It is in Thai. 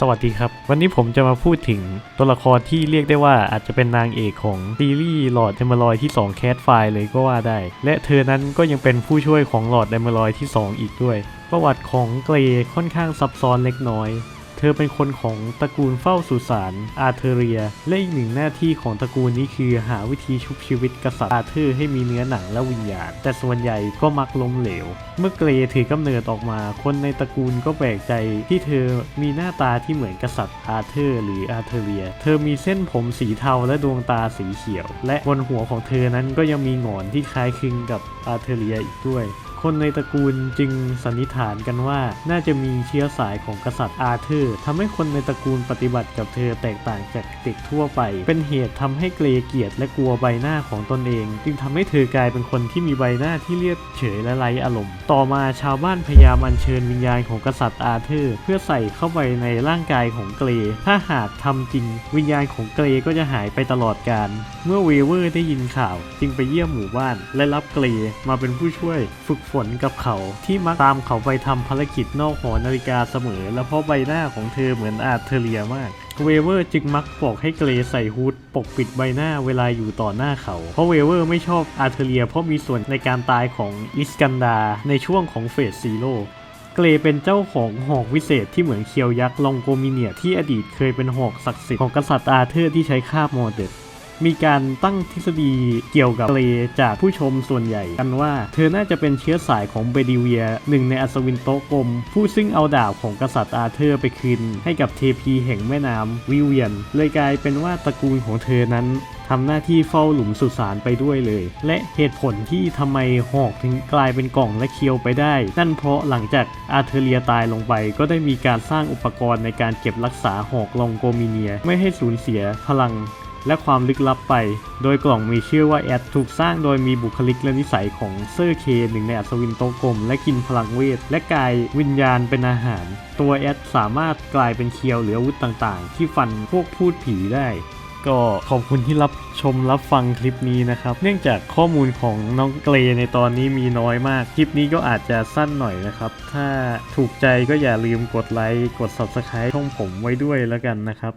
สวัสดีครับ วันนี้ผมจะมาพูดถึงตัวละครที่เรียกได้ว่าอาจจะเป็นนางเอกของซีรีส์หลอดเดมลอยที่ 2 แคสไฟล์เลยก็ว่าได้ และเธอนั้นก็ยังเป็นผู้ช่วยของหลอดเดมลอยที่ 2 อีกด้วย ประวัติของเกรค่อนข้างซับซ้อนเล็กน้อย ธอเป็นคนของตระกูลเฝ้าสุสานอาเทเรีย และอีกหนึ่งหน้าที่ของตระกูลนี้คือหาวิธีชุบชีวิตกษัตริย์อาเธอร์ให้มีเนื้อหนังและวิญญาณ แต่ส่วนใหญ่ก็มักล้มเหลว เมื่อเกรถือกำเนิดออกมา คนในตระกูลก็แปลกใจที่เธอมีหน้าตาที่เหมือนกษัตริย์อาเธอร์หรืออาเทเรีย เธอมีเส้นผมสีเทาและดวงตาสีเขียว และบนหัวของเธอนั้นก็ยังมีหงอนที่คล้ายคลึงกับอาเทเรียอีกด้วย คนในตระกูลจึงสันนิษฐานกันว่า น่าจะมีเชื้อสายของกษัตริย์อาเธอร์ทำให้คนในตระกูลปฏิบัติกับเธอแตกต่างจากเด็กทั่วไป เป็นเหตุทำให้เกรเกียดและกลัวใบหน้าของตนเอง จึงทำให้เธอกลายเป็นคนที่มีใบหน้าที่เรียบเฉยและไร้อารมณ์ ต่อมาชาวบ้านพยายามอัญเชิญวิญญาณของกษัตริย์อาเธอร์ เพื่อใส่เข้าไปในร่างกายของเกรถ้าหากทำจริง วิญญาณของเกรก็จะหายไปตลอดกาล เมื่อเวเวอร์ได้ยินข่าวจึงไปเยี่ยมหมู่บ้าน และรับเกรมาเป็นผู้ช่วยฝึกฝนกับเขา ที่มักตามเขาไปทำภารกิจนอกหอนาฬิกาเสมอ และเพราะใบหน้าของเธอเหมือนอาเทเรียมากเวเวอร์จึงมักบอกให้เกรใส่ฮูดปกปิดใบหน้าเวลาอยู่ต่อหน้าเขา เพราะเวเวอร์ไม่ชอบอาเทเรีย เพราะมีส่วนในการตายของอิสกันดาในช่วงของเฟสซีโร่เกรเป็นเจ้าของหอกวิเศษที่เหมือนเคียวยักษ์ลองโกมิเนียที่อดีตเคยเป็นหอกศักดิ์สิทธิ์ของกษัตริย์อาเธอร์ที่ใช้คาบมอร์เดด มีการตั้งทฤษฎีเกี่ยวกับเกรจากผู้ชมส่วนใหญ่ กันว่าเธอน่าจะเป็นเชื้อสายของเบดิเวียหนึ่งในอัศวินโตะกลม ผู้ซึ่งเอาดาบของกษัตริย์อาเธอร์ไปคืน ให้กับเทพีแห่งแม่น้ำวิเวียน เลยกลายเป็นว่าตระกูลของเธอนั้นทำหน้าที่เฝ้าหลุมสุสานไปด้วยเลย และเหตุผลที่ทำไมหอกถึงกลายเป็นกล่องและเคียวไปได้ นั่นเพราะหลังจากอาเทเรียตายลงไป ก็ได้มีการสร้างอุปกรณ์ในการเก็บรักษาหอกลองโกมิเนีย ไม่ให้สูญเสียพลัง และความลึกลับไป โดยกล่องมีชื่อว่าแอดถูกสร้างโดยมีบุคลิกและนิสัยของเซอร์เคหนึ่งในอัศวินโตกลมและกินพลังเวท และกลายวิญญาณเป็นอาหาร ตัวแอดสามารถกลายเป็นเคียวหรืออาวุธต่างๆ ที่ฟันพวกพูดผีได้ก็ขอบคุณที่รับชมรับฟังคลิปนี้นะครับ เนื่องจากข้อมูลของน้องเกรในตอนนี้มีน้อยมาก คลิปนี้ก็อาจจะสั้นหน่อยนะครับ ถ้าถูกใจก็อย่าลืมกดไลค์ กด Subscribe ช่องผมไว้ด้วยแล้วกันนะครับ